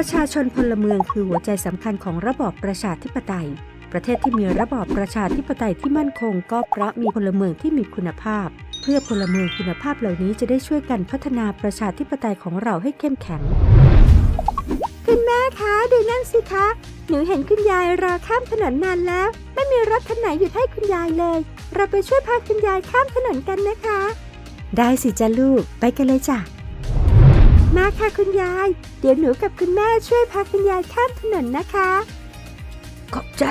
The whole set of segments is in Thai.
ประชาชนพลเมืองคือหัวใจสำคัญของระบอบประชาธิปไตย ประเทศที่มีระบอบประชาธิปไตยที่มั่นคง ก็เพราะมีพลเมืองที่มีคุณภาพ เพื่อพลเมืองคุณภาพเหล่านี้จะได้ช่วยกันพัฒนาประชาธิปไตยของเราให้เข้มแข็ง คุณแม่คะดูนั่นสิคะ หนูเห็นคุณยายรอข้ามถนนนานแล้ว ไม่มีรถคันไหนหยุดให้คุณยายเลย เราไปช่วยพาคุณยายข้ามถนนกันนะคะ ได้สิจ้าลูก ไปกันเลยจ้ะ มาค่ะคุณยาย เดี๋ยวหนูกับคุณแม่ช่วยพาคุณยายข้ามถนนนะคะ ขอบใจ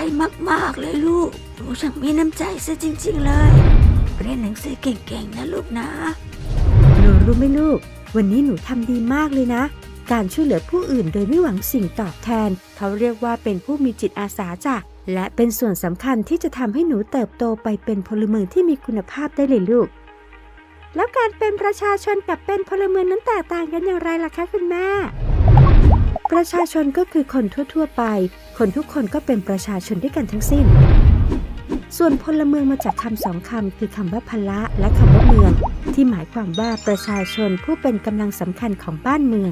มากๆเลยลูก หนูช่างมีน้ำใจซะจริง ๆ เลย เรียนหนังสือเก่งๆนะลูกนะ หนูรู้ไหมลูก วันนี้หนูทำดีมากเลยนะ การช่วยเหลือผู้อื่นโดยไม่หวังสิ่งตอบแทน เขาเรียกว่าเป็นผู้มีจิตอาสาจ้ะ และเป็นส่วนสำคัญที่จะทำให้หนูเติบโตไปเป็นพลเมืองที่มีคุณภาพได้เลยลูก แล้วการเป็นประชาชนกับเป็นพลเมืองนั้นแตกต่างกันอย่างไรล่ะคะคุณแม่ ประชาชนก็คือคนทั่ว ๆ ไป คนทุกคนก็เป็นประชาชนด้วยกันทั้งสิ้น ส่วนพลเมืองมาจากคำสองคำคือคำว่าพละและคำว่าเมือง ที่หมายความว่าประชาชนผู้เป็นกำลังสำคัญของบ้านเมือง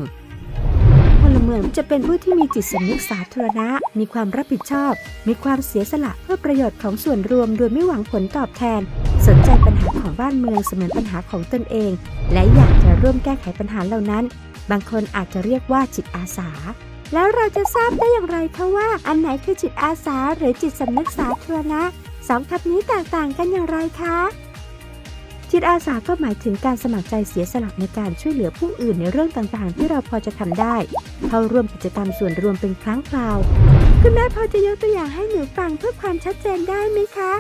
มืองจะเป็นผู้ที่มีจิตสำนึกสาธารณะ มีความรับผิดชอบ มีความเสียสละเพื่อประโยชน์ของส่วนรวมโดยไม่หวังผลตอบแทน สนใจปัญหาของบ้านเมืองเสมือนปัญหาของตนเอง และอยากจะร่วมแก้ไขปัญหาเหล่านั้น บางคนอาจจะเรียกว่าจิตอาสาแล้วเราจะทราบได้อย่างไรคะว่า อันไหนคือจิตอาสาหรือจิตสำนึกสาธารณะสองคำนี้แตกต่างกันอย่างไรคะ จิตอาสาก็หมายถึงการสมัครใจเสียสละในการช่วยเหลือผู้อื่นในเรื่องต่างๆ ที่เราพอจะทำได้ เข้าร่วมกิจกรรมส่วนรวมเป็นครั้งคราว คุณแม่พอจะยกตัวอย่างให้หนูฟังเพื่อความชัดเจนได้ไหมคะ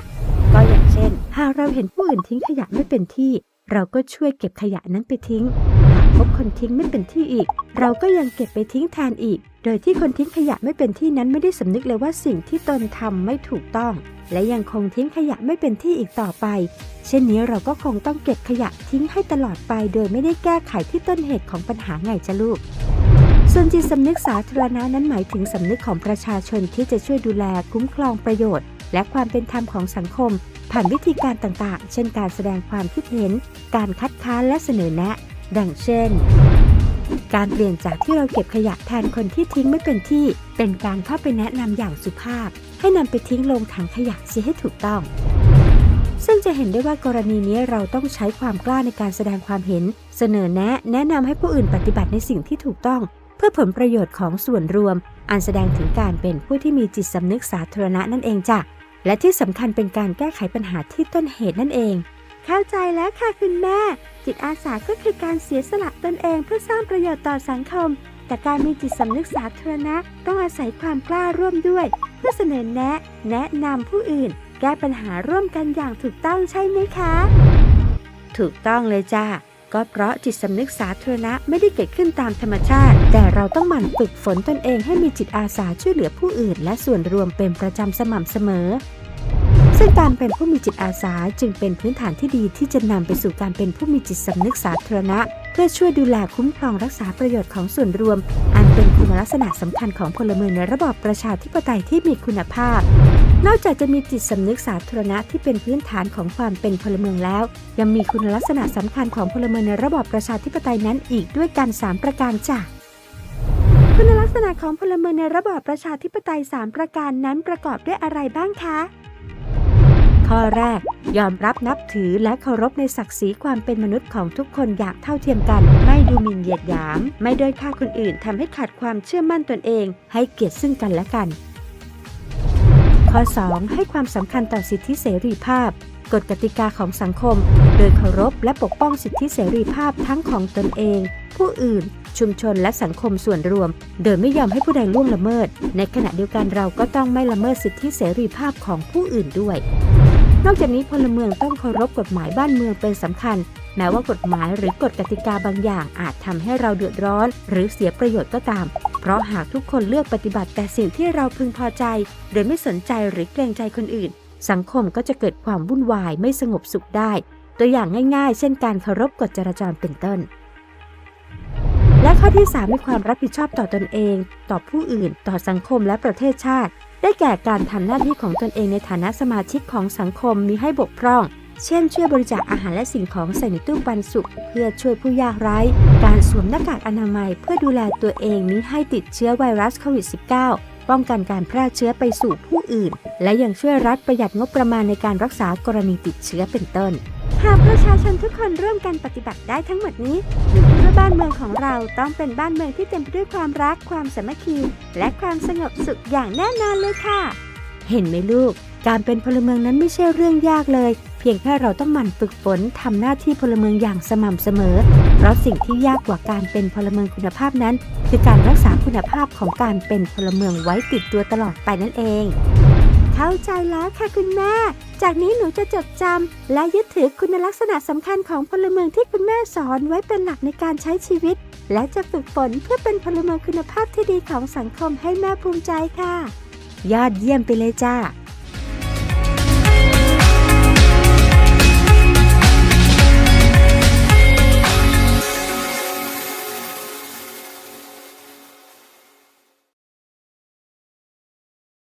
ก็อย่างเช่น หากเราเห็นผู้อื่นทิ้งขยะไม่เป็นที่ เราก็ช่วยเก็บขยะนั้นไปทิ้งหากพ บคนทิ้งไม่เป็นที่อีก เราก็ยังเก็บไปทิ้งแทนอีก โดยที่คนทิ้งขยะไม่เป็นที่นั้นไม่ได้สำนึกเลยว่าสิ่งที่ตนทำไม่ถูกต้อง และยังคงทิ้งขยะไม่เป็นที่อีกต่อไป เช่นนี้เราก็คงต้องเก็บขยะทิ้งให้ตลอดไป โดยไม่ได้แก้ไขที่ต้นเหตุของปัญหาไงจ้ะลูกส่วนจิตสำนึกสาธารณะนั้นหมายถึงสำนึกของประชาชนที่จะช่วยดูแลคุ้มครองประโยชน์ และความเป็นธรรมของสังคม ผ่านวิธีการต่างๆ เช่นการแสดงความคิดเห็น การคัดค้านและเสนอแนะ ดังเช่น การเปลี่ยนจากที่เราเก็บขยะแทนคนที่ทิ้งไม่เป็นที่ เป็นการเข้าไปแนะนำอย่างสุภาพ ให้นำไปทิ้งลงถังขยะเสียให้ถูกต้อง ซึ่งจะเห็นได้ว่ากรณีนี้เราต้องใช้ความกล้าในการแสดงความเห็น เสนอแนะแนะนำให้ผู้อื่นปฏิบัติในสิ่งที่ถูกต้อง เพื่อผลประโยชน์ของส่วนรวม อันแสดงถึงการเป็นผู้ที่มีจิตสำนึกสาธารณะนั่นเองจ้ะและที่สำคัญเป็นการแก้ไขปัญหาที่ต้นเหตุนั่นเอง เข้าใจแล้วค่ะคุณแม่ จิตอาสาก็คือการเสียสละตนเองเพื่อสร้างประโยชน์ต่อสังคม แต่การมีจิตสำนึกสาธารณะ ต้องอาศัยความกล้าร่วมด้วย เพื่อเสนอแนะ แนะนำผู้อื่น แก้ปัญหาร่วมกันอย่างถูกต้องใช่ไหมคะ ถูกต้องเลยจ้าก็เพราะจิตสำนึกสาธารณะไม่ได้เกิดขึ้นตามธรรมชาติ แต่เราต้องหมั่นฝึกฝนตนเองให้มีจิตอาสาช่วยเหลือผู้อื่น และส่วนรวมเป็นประจำสม่ำเสมอ ซึ่งการเป็นผู้มีจิตอาสาจึงเป็นพื้นฐานที่ดีที่จะนำไปสู่การเป็นผู้มีจิตสำนึกสาธารณะ เพื่อช่วยดูแลคุ้มครองรักษาประโยชน์ของส่วนรวม อันเป็นคุณลักษณะสำคัญของพลเมืองในระบอบประชาธิปไตยที่มีคุณภาพ นอกจากจะมีจิตสำนึกสาธารณะที่เป็นพื้นฐานของความเป็นพลเมืองแล้ว ยังมีคุณลักษณะสำคัญของพลเมืองในระบอบประชาธิปไตยนั้นอีกด้วยกัน 3 ประการจ้ะคุณลักษณะของพลเมืองในระบอบประชาธิปไตย 3 ประการนั้นประกอบด้วยอะไรบ้างคะ ข้อแรก ยอมรับนับถือและเคารพในศักดิ์ศรีความเป็นมนุษย์ของทุกคนอย่างเท่าเทียมกัน ไม่ดูหมิ่นเหยียดหยาม ไม่ด้อยค่าคนอื่นทำให้ขาดความเชื่อมั่นตนเอง ให้เกียรติซึ่งกันและกัน ข้อ 2 ให้ความสำคัญต่อสิทธิเสรีภาพกฎกติกาของสังคม โดยเคารพและปกป้องสิทธิเสรีภาพทั้งของตนเอง ผู้อื่น ชุมชนและสังคมส่วนรวม โดยไม่ยอมให้ผู้ใดล่วงละเมิด ในขณะเดียวกันเราก็ต้องไม่ละเมิดสิทธิเสรีภาพของผู้อื่นด้วย นอกจากนี้พลเมืองต้องเคารพกฎหมายบ้านเมืองเป็นสำคัญ แม้ว่ากฎหมายหรือกฎกติกาบางอย่าง อาจทำให้เราเดือดร้อน หรือเสียประโยชน์ก็ตาม เพราะหากทุกคนเลือกปฏิบัติแต่สิ่งที่เราพึงพอใจ โดยไม่สนใจหรือเกรงใจคนอื่น สังคมก็จะเกิดความวุ่นวายไม่สงบสุขได้ ตัวอย่างง่ายๆ เช่นการเคารพกฎจราจรเป็นต้นและข้อที่ 3 มีความรับผิดชอบต่อตอนเอง ต่อผู้อื่น ต่อสังคมและประเทศชาติ ได้แก่การทำหน้าที่ของตนเองในฐานะสมาชิกของสังคมมีให้บกพร่อง เช่น ช่วยบริจาคอาหารและสิ่งของใส่ในตู้ปันสุขเพื่อช่วยผู้ยากไร้ การสวมหน้ากากอนามัย เพื่อดูแลตัวเองมิให้ติดเชื้อไวรัสโควิด -19 ป้องกันการแพร่เชื้อไปสู่ผู้อื่น และยังช่วยรัฐประหยัดงบประมาณในการรักษากรณีติดเชื้อเป็นต้น หากประชาชนทุกคนร่วมกันปฏิบัติได้ทั้งหมดนี้หนูคิดว่าบ้านเมืองของเราต้องเป็นบ้านเมืองที่เต็มไปด้วยความรักความสามัคคี และความสงบสุขอย่างแน่นอนเลยค่ะ เห็นไหมลูก การเป็นพลเมืองนั้นไม่ใช่เรื่องยากเลย เพียงแค่เราต้องหมั่นฝึกฝนทำหน้าที่พลเมืองอย่างสม่ำเสมอ เพราะสิ่งที่ยากกว่าการเป็นพลเมืองคุณภาพนั้น คือการรักษาคุณภาพของการเป็นพลเมืองไว้ติดตัวตลอดไปนั่นเอง เข้าใจแล้วค่ะคุณแม่ จากนี้หนูจะจดจำและยึดถือคุณลักษณะสำคัญของพลเมืองที่คุณแม่สอนไว้เป็นหลักในการใช้ชีวิต และจะฝึกฝนเพื่อเป็นพลเมืองคุณภาพที่ดีของสังคมให้แม่ภูมิใจค่ะ ยอดเยี่ยมไปเลยจ้า